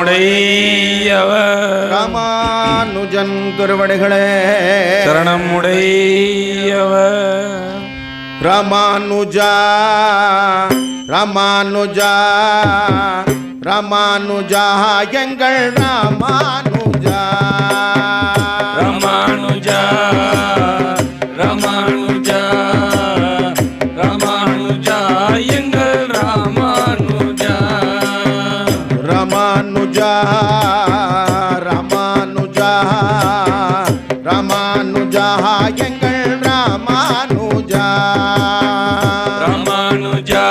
உடையவர் ராமானுஜன் குருவடிகளே. சரணம் உடையவர் ராமானுஜா ராமானுஜா ராமானுஜா எங்கள் ராமானுஜா. ராமானுஜா ராமானுஜா ராமானுஜா எங்கள் ராமானுஜா ராமானுஜா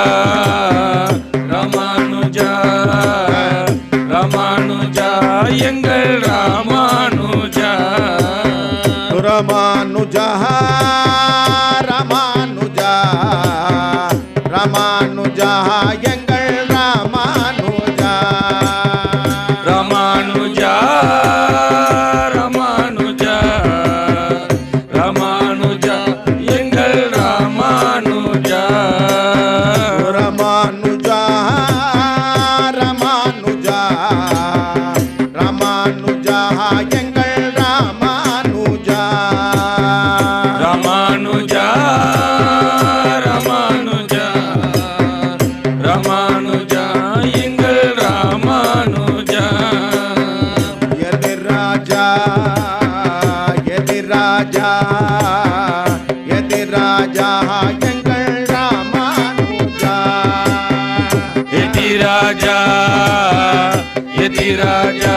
ராமானுஜா ராமானுஜா எங்கள் ராமானுஜா ராமானுஜா ராமானுஜா எதிராஜா எதிராஜா எங்கள் ராமானுஜா. எதிராஜா எதிராஜா எதிராஜா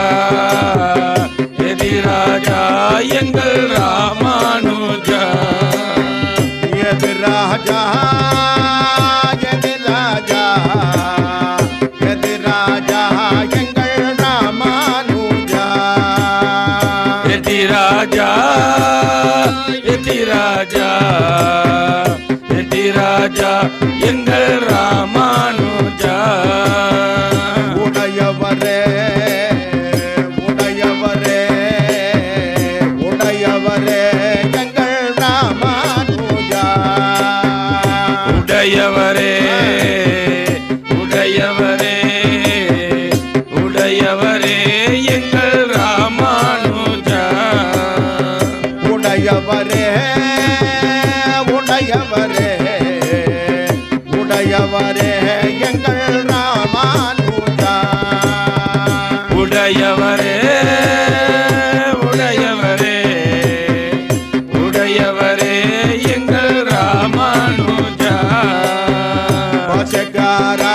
எதிராஜா எதிராஜா எங்கள் ராமானுஜா. உடையவரே உடையவரே உடையவரே எங்கள் ராமானுஜா. உடையவரே உடையவரே எங்கள் ராமானுஜா உடையவரே உடையவரே உடையவரே எங்கள் ராமானுஜா பசகாரா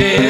Yeah.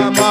ராமானுஜா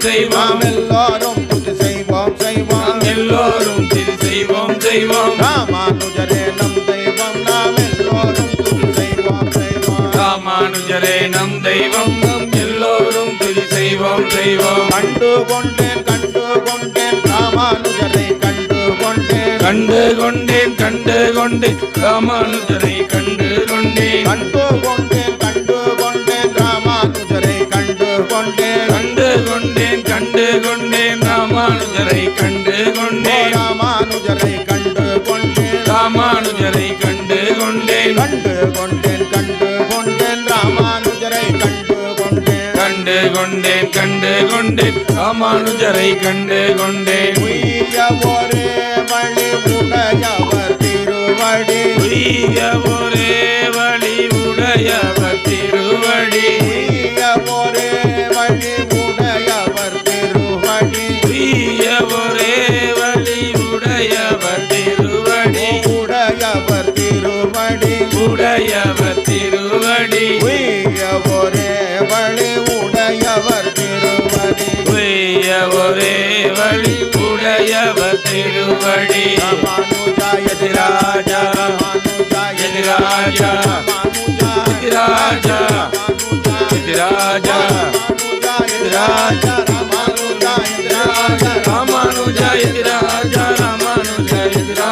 செய்வோம். எல்லோரும் துதி செய்வோம் செய்வோம். எல்லோரும் திரு செய்வோம் செய்வோம். ராமானுஜரே நம் தெய்வம் நாம் எல்லோரும் துதி செய்வோம் செய்வோம். ராமானுஜரே நம் தெய்வம் நம் எல்லோரும் திரு செய்வோம் செய்வோம். கண்டு கொண்டேன் கண்டு கொண்டேன் ராமானுஜரை கண்டு கொண்டேன். கண்டு கொண்டேன் கண்டு கொண்டேன் ராமானுஜரை கண்டு கொண்டேன். கண்டு கொண்டேன் கண்டு கொண்டேன் கண்டு கொண்டேன் ராமானுஜரை கண்டு கொண்டேன் ஒரே வழி உடையவர் திருவடி. తిరువడి. రామానుజాయతి రాజ రామానుజాయతి రాజ రామానుజాయతి రాజ రామానుజాయతి రాజ రామానుజాయతి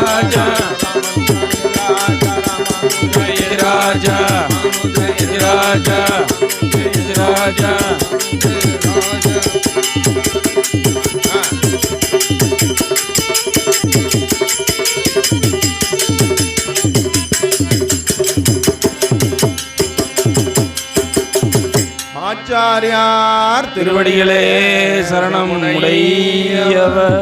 ஆச்சாரியார் திருவடிகளே சரணம் உடையவர்.